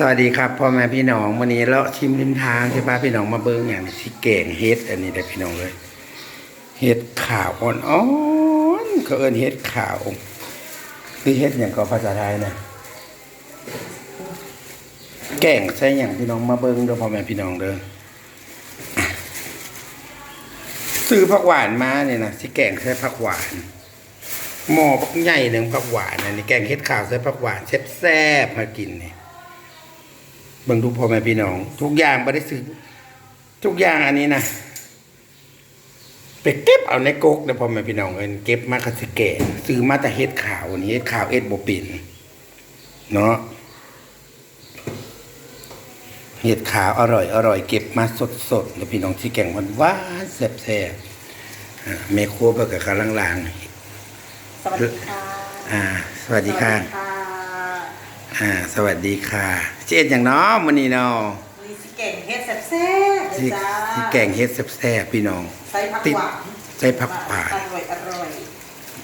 สวัสดีครับพ่อแม่พี่น้องวันนี้เราชิมริมทางใช่ปะพี่น้องมาเบิ้งอย่างนี้สิแกงเฮ็ดอันนี้ได้พี่น้องเลยเฮ็ดข่าวอ่อนๆเขาเอิ้นเฮ็ดข่าวคือเฮ็ดอย่างก็ภาษาไทยนะแกงใช่อย่างพี่น้องมาเบิ้งเด้อพ่อแม่พี่น้องเด้อซื้อผักหวานมาเนี่ยนะสิแกงใส่ผักหวานหม้อปักใหญ่หนึ่งผักหวานอันนี้แกงเฮ็ดข่าวใส่ผักหวานแซ่บๆมากินเนี่ย เบิ่งดูพ่อแม่พี่น้อง ทุกอย่างบ่ได้ซื้อทุกอย่างอันนี้นะไปเก็บเอาในกกเด้อพ่อแม่พี่น้องเอิ้นเก็บมาก็สิแกงซื้อมาแต่เฮ็ดขาวนี่เฮ็ดขาวเอ็ดบ่เป็นเนาะเฮ็ดขาวอร่อยอร่อยเก็บมาสดๆแล้วพี่น้องที่แกงหวานๆแซ่บๆอ่าแม่ครัวเพิ่นก็กำลังล้างสวัสดีค่ะอ่าสวัสดีค่ะสวัสดีค่ะ อ่าสวัสดีค่ะเจ๊อย่างน้อมื้อนี้เนาะมีสิเก่งเฮ็ดแซ่บๆเลที่ยจ้าที่แกงเฮ็ดแซ่บๆพี่น้อง ใส่ผักติดหวานใส่ผักหวานอร่อยอร่อย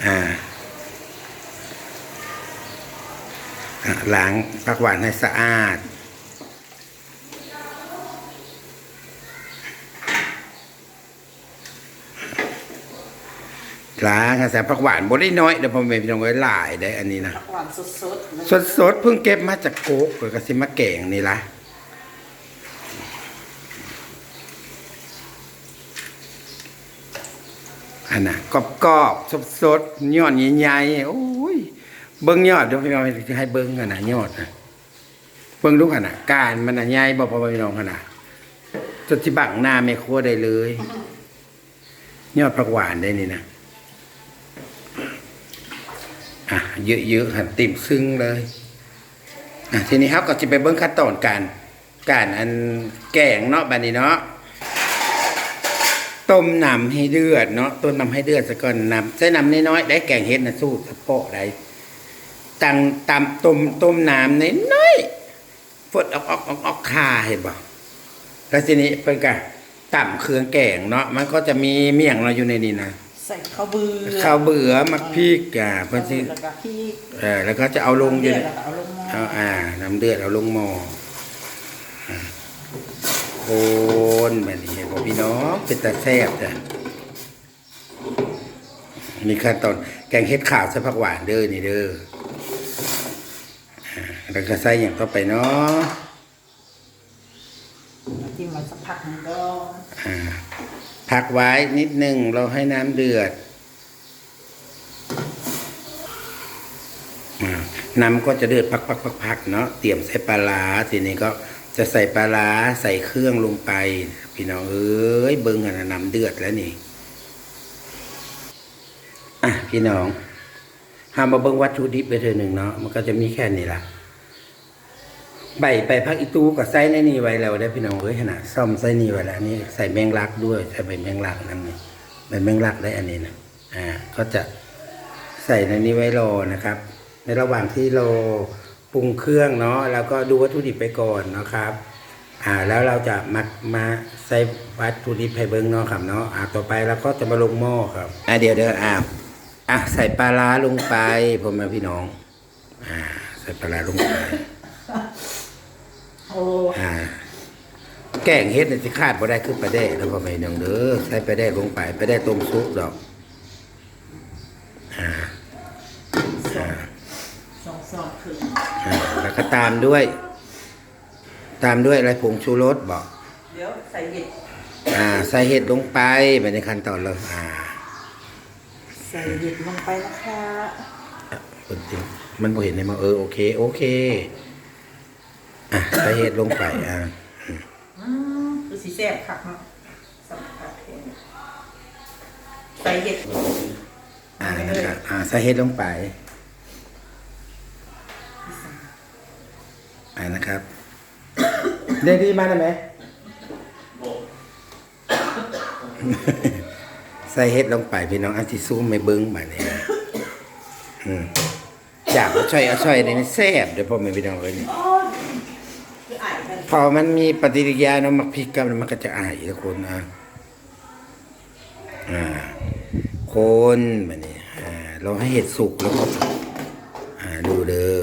อ่าอะล้างผักหวานให้สะอาด ล้างให้ใส่ผักหวานบ่ได้น้อยเดี๋ยวผมเป็นพี่น้องไว้หลายได้อันนี้นะผักหวานสดๆแล้วสดสดๆเพิ่งเก็บมาจากโกกแล้วก็สิมาแกงนี่ละอันน่ะกรอบกรอบสดสดๆยอดใหญ่ๆโอ้ยเบิ้งยอดเดี๋ยวพี่น้องจะให้เบิ้งกันนะยอดนะเบิ้งดูกันนะการมันน่ะใหญ่บอกพ่อพี่น้องกันนะจนที่บังหน้าไม่ครัวได้เลย ยอดผักหวานได้นี่นะ อะเยอะๆหันติ่มซึ้งเลยอะทีนี้ครับก็จะไปเบิ้งขั้นตอนการการอันแกงเนาะบัดนี้เนาะต้มน้ำให้เดือดเนาะต้มน้ำให้เดือดซะก่อนน้ำใช้น้ำน้อยๆได้แกงเฮ็ดนะสู้สะโพกได้ตังตำต้มต้มน้ำน้อยๆฟดออกออกออกออกคาเห็นบ่แล้วทีนี้เพิ่นก็ต่ำเครื่องแกงเนาะมันก็จะมีเมี่ยงเราอยู่ในนี้นะ ใส่ข้าวเบื่อข้าวเบื่อมักพริกอะเพิ่นสิแล้วก็พริกเออแล้วก็จะเอาลงอยู่เดือในดแล้วก็เอาลงหม้อเอาอ่าน้ำเดือดเอาลงหม้ออ่าโคนแบบนี้บอกพี่น้องเป็นตาแซ่บจ้ะนี่ขั้นตอนแกงเฮ็ดข่าวใส่ผักหวานเด้อนี่เด้ออ่าแล้วก็ใส่อย่างต่อไปเนาะจิ้มไว้สักพักหนึงก็อ่า พักไว้นิดหนึ่งเราให้น้ำเดือด น้ำก็จะเดือดพักๆๆเนาะเตรียมใส่ปลาร้าทีนี้ก็จะใส่ปลาร้าใส่เครื่องลงไป พี่น้องเอ้ยเบิ้งกันน้ำเดือดแล้วนี่อะพี่น้องหามาเบิ้งวัตถุดิบไปเธอหนึ่งเนาะมันก็จะมีแค่นี้ละ ใบไปพักอีตูกับไส้ในนี่ไว้แล้วได้พี่น้องเอ้ยขนาดซ่อมไส้นี่ไว้แล้วนี่ใส่แมงลักด้วยใส่ใบแมงลักนั่นนี่ใบแมงลักได้อันนี้นะอ่าก็จะใส่ในนี้ไว้รอนะครับ ในระหว่างที่เราปรุงเครื่องเนาะแล้วก็ดูวัตถุดิบไปก่อนนะครับ อ่าแล้วเราจะมามาใส่วัตถุดิบให้เบิ้งเนาะครับเนาะอ่าต่อไปเราก็จะมาลงหม้อครับอ่าเดี๋ยวเดี๋ยวอ่าอะใส่ปลาร้าลงไปพ่อแม่พี่น้อง อ่า ใส่ปลาร้าลงไป โอ้อ่าแกงเฮ็ดนี่สิขาดบ่ได้คือปลาแดกแล้วพ่อแม่พี่น้องเด้อใส่ปลาแดกลงไปปลาแดกต้มซุปดอกอ่าสองสองสองคืออ่าแล้วก็ตามด้วย ตามด้วยอะไรผงชูรสบอกเดี๋ยวใส่เห็ดอ่า ใส่เห็ดลงไปไปในขั้นตอนเลยอ่าใส่เห็ดลงไปนะคะเปิดจริงมันบ่เห็นเลยมาเออโอเค โอเค อะใส่เห็ดลงไปอ่าอืมคือสีแซ่บคักเนาะสำหรับผัดเผ็ดใส่เห็ดอ่านะครับอ่าใส่เห็ดลงไปอ่านะครับเรียกดีมาได้ไหมใส่เห็ดลงไปพี่น้องอันที่ซูมไม่เบิ้งแบบนี้นะอืมจากเอาช่อยเอาช่อยในนี้แซ่บเดี๋ยวพ่อแม่พี่น้องเลยนี่คืออ่ายกัน พอมันมีปฏิกิริยาเนาะมักพริกกับมันก็จะอายทุกคนนะอ่าคนแบบนี้อ่าเราให้เห็ดสุกแล้วก็อ่าดูเด้อ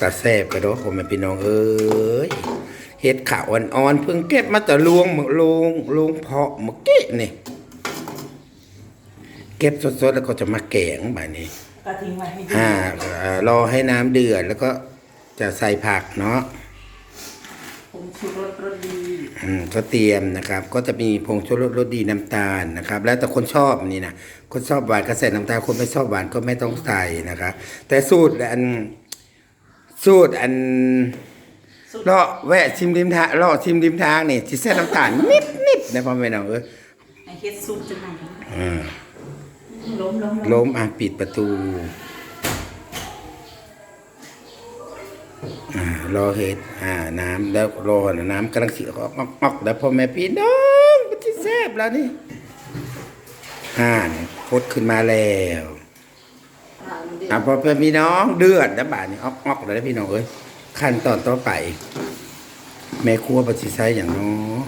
ตาแซ่บกระโดดผมแม่พี่น้องเอ้ยเห็ดขาวอ่อนๆเพิ่งเก็บมาแต่ลวงหมึกลวงลวงเพาะเมื่อกี้นี่เก็บสดๆแล้วก็จะมาแกงแบบนี้ก็ทิ้งไว้ให้ดีอ่าเอ่อรอให้น้ำเดือดแล้วก็จะใส่ผักเนาะผม ชูรสรสดีอืมก็เตรียมนะครับ ก็จะมีผงชูรสรสดีน้ำตาลนะครับ แล้วแต่คนชอบนี่นะคนชอบหวานก็ใส่น้ำตาลคนไม่ชอบหวานก็ไม่ต้องใส่นะครับ แต่สูตรอันสูตรอันสุดเลาะแวะชิมริมทางเลาะชิมริมทางนี่สิใส่น้ำตาลนิดนิดๆนะพ่อแม่น้องเอ้ยไอเฮ็ดซุปจังไหนอ่าล้มล้มล้มอะปิดประตู อ่ารอเห็ดอ่าน้ำแล้วรอน้ำกำลังสิออกออกออกแล้วพ่อแม่พี่น้องมันจะแซ่บแล้วนี่อ่านพดขึ้นมาแล้วอะพอเป็นพี่น้องเดือดแล้วบาดนี้ออกออกแล้วนะพี่น้องเอ้ยขั้นตอนต่อไป แม่ครัวปฏิไซอย่างน้อข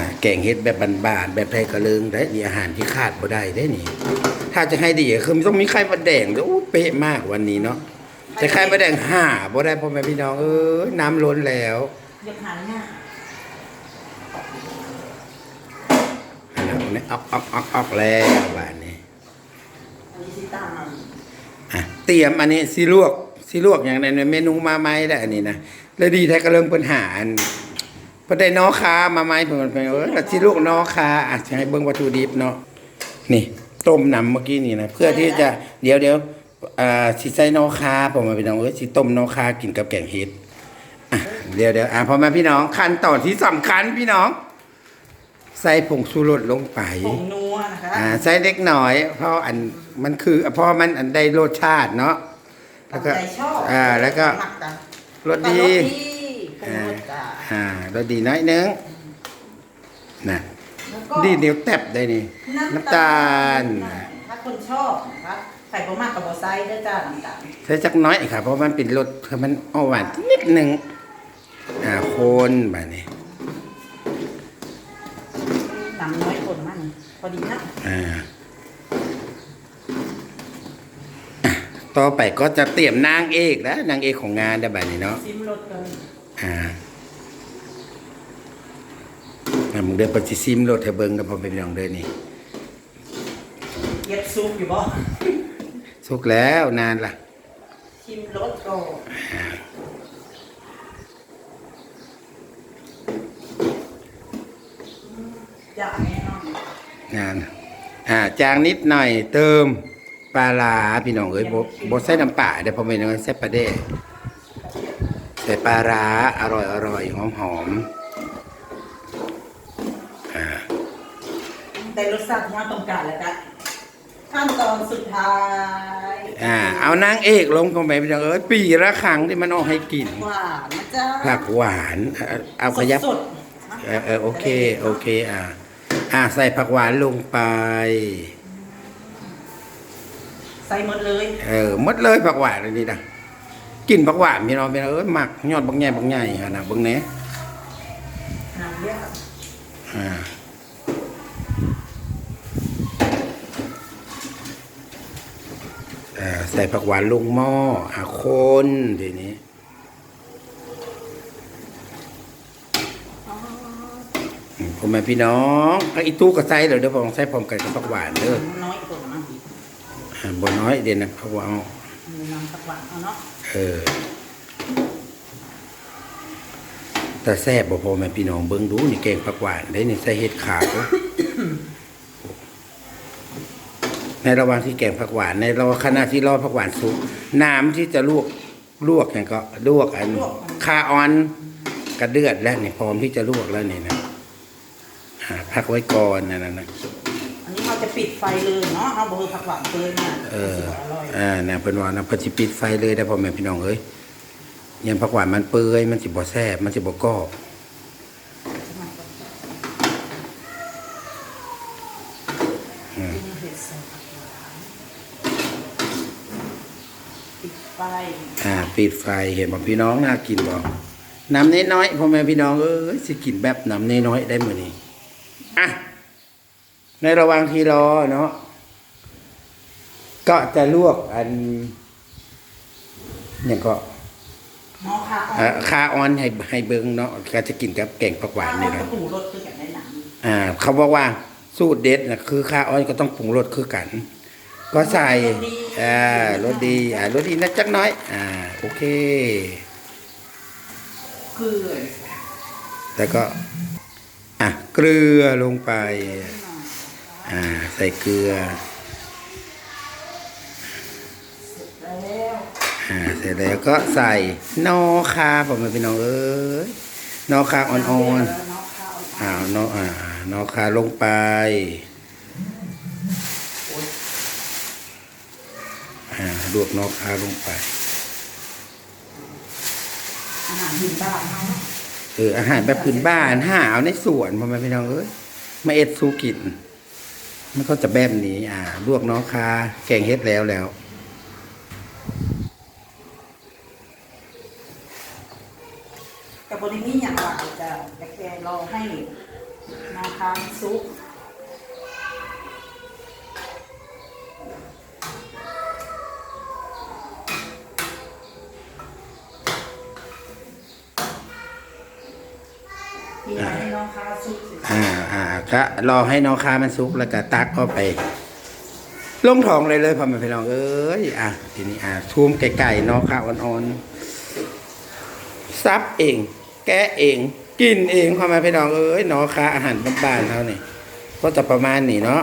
นาดแกงเฮ็ดแบบบานๆแบบไทยกระเลิงได้นี่อาหารที่ขาดบ่ได้ได้นี่ ถ้าจะให้ดีคือมันต้องมีไข่มดแดงด้วยอู้เป๊ะมากวันนี้เนาะแต่ไข่มดแดงห่าบ่ได้พ่อแม่พี่น้องเอ้ยน้ำล้นแล้วเรียกหาเนี่ยอันนั้นเนี่ออกออกออกออกแล้วบานนี้อันนี้สิตามอะเตรียมอันนี้สิลวกสิลวกอย่างในเมนูมาไหมได้อันนี้นะแล้วดีแท้ก็เริ่มปัญหาอัน พอได้นอคามาไหมเพิ่นเพิ่นเออแล้วสิลวกนอคาอะจะให้เบิ่งวัตถุดิบเนาะนี่ ต้มน้ำเมื่อกี้นี่นะเพื่อที่จะเดี๋ยวเดี๋ยวอ่าสิใส่นอคาผมมาพี่น้องเอ้ยสิต้มนอคากินกับแกงเห็ดอะเดี๋ยวเดี๋ยวอะพอมาพี่น้องขั้นตอนที่สำคัญพี่น้อง ใส่ผงชูรสลงไป ผงนัวนะคะอ่าใส่เล็กหน่อย เพราะอันมันคือเพราะมันอันได้รสชาติเนาะแล้วก็ใจชอบอ่าแล้วก็ หมักันรสดี รสดีป รุงรสจ้าอ่ารสดีน้อยนึงนะแล้วก็ดีเดียวแตบได้นี่ น้ำตาล ถ้าคนชอบนะคะใส่ประมาณกับบอไซด์ด้วยจ้าน้ำตาลใส่จักน้อยค่ะ เพราะมันเป็นรสคือมันเอาหวานนิดหนึ่งอ่าโคนแบบนี้น้ำน้อยคนมันพอดีนะอ่าอะต่อไปก็จะเตรียมนางเอกแล้วนางเอกของงานได้แบบนี้เนาะ ซิมรสเลยอ่า อะมึงเดินไปจิซิมรถให้เบิ่งกับพ่อเป็นพี่น้องเด้อนี่เย็บซุปอยู่บ่สุกแล้วนานละชิมรสก่อนอยากแน่นอนนานอ่าจางนิดหน่อยเติมปลาร้าพี่น้องเอ้ยบ่บ่ใส่น้ำปลาเดี๋ยวพ่อแม่น้องใส่ปลาเด้ใส่ปลาร้าอร่อยอร่อยหอมหอมอ่า แต่รสชาติที่เราต้องการแล้วจ้ะขั้นตอนสุดท้ายอ่าเอานางเอกลงพ่อแม่พี่น้องเอ้ยปีละครั้งที่มันออกให้กินหวานนะจ๊ะผักหวานเอาเอาขยับสดๆนะเออเออโอเคโอเคอ่าอ่าใส่ผักหวานลงไป ใส่หมดเลยเออหมดเลยผักหวานอันนี้นะกินผักหวานพี่น้องพี่น้องเอ้ยหมักยอดบางใหญ่บางใหญ่ฮะนะเบางเนี้ยน้ำเยอะอ่าอ่าใส่ผักหวานลงหม้ออ่าคนทีนี้อืมพ่อแม่พี่น้องเอาอีตู้ก็ใส่เลยเดี๋ยวผมใส่พร้อมกันกับผักหวานเด้อน้อยกว่าน้ำอีกอ่าบ่น้อยเด่นนะผักหวานเอามีน้ำสักหวานเอาเนาะเออแต่แซ่บบ่พอแม่พี่น้องเบิ่งดูนี่แกงผักหวานได้นี่ใส่เห็ดขาว ในระหว่างที่แกงผักหวาน ในระหว่างขณะที่รอผักหวานสุกน้ำที่จะลวกลวกอย่างก็ลวกอันคาออนกระเดือดแล้วนี่พร้อมที่จะลวกแล้วนี่นะอ่าพักไว้ก่อนนั่นน่ะนะอันนี้เราจะปิดไฟเลยเนาะเอาเบอร์ผักหวานเลยนะเอออร่อยอ่าเนี่ยเพิ่นว่านะเพิ่นสิปิดไฟเลยได้อพ่อแม่พี่น้องเอ้ยยันผักหวานมันเปื่อยมันสิบ่แซ่บมันสิบ่กรอบ อืม เห็ดใส่ผักหวานปิดไฟ อ่าปิดไฟเห็นบ่พี่น้องน่ากินบ่น้ำน้อยๆพ่อแม่พี่น้องเอ้ยสิกินแบบน้ำน้อยๆได้มื้อนี้อะในระหว่างที่รอเนาะก็จะลวกอันเนี่ยก็หมอค่ะเอ่อคาออนให้ให้เบิ้งเนาะก็จะกินกับแกงผักหวานนี่คครัรับบปรุงรสคือแบบในหนังอ่าเขาบอกว่าสูตรเด็ดนะคือคาออนก็ต้องปรุงรสคือกัน ก็ใส่อ่ารสดีอ่ารสดีนะจักหน้อย อ่าโอเคเกลือแล้วก็อะเกลือลงไป อ่าใส่เกลือแล้วอ่าเสร็จแล้วก็ใส่นอคาผมมาเป็นน้องเอ้ยนอคาอ่อนเนาะข้าวๆอ่านออ่านอคาลงไป อ่า ลวกนอคาลงไป อาหารหินบ้านเนาะเอออาหารแบบพื้นบ้านหาเอาในสวนพ่อแม่พี่น้องเอ้ยมาเอ็ดสู้กิน มันก็จะแบบนี้ อ่า ลวกน้องคาแกงเฮ็ดแล้วแล้วกับบริมีอย่างหลายจะแต่แกรอให้นาคาซุป ที่ให้น้องคาซุกสิอ่าอ่าก็รอให้น้องคามันซุกแล้วก็ตักเข้าไปลงท้องเลยเลยพ่อแม่พี่น้องเอ้ยอะทีนี้อ่าทุ่มไก่ๆน้องคาอ่อนๆซับเอง แกะเอง กินเองพ่อแม่พี่น้องเอ้ยน้องคาอาหารบ้านๆเขาเนี่ยก็จะประมาณนี้เนาะ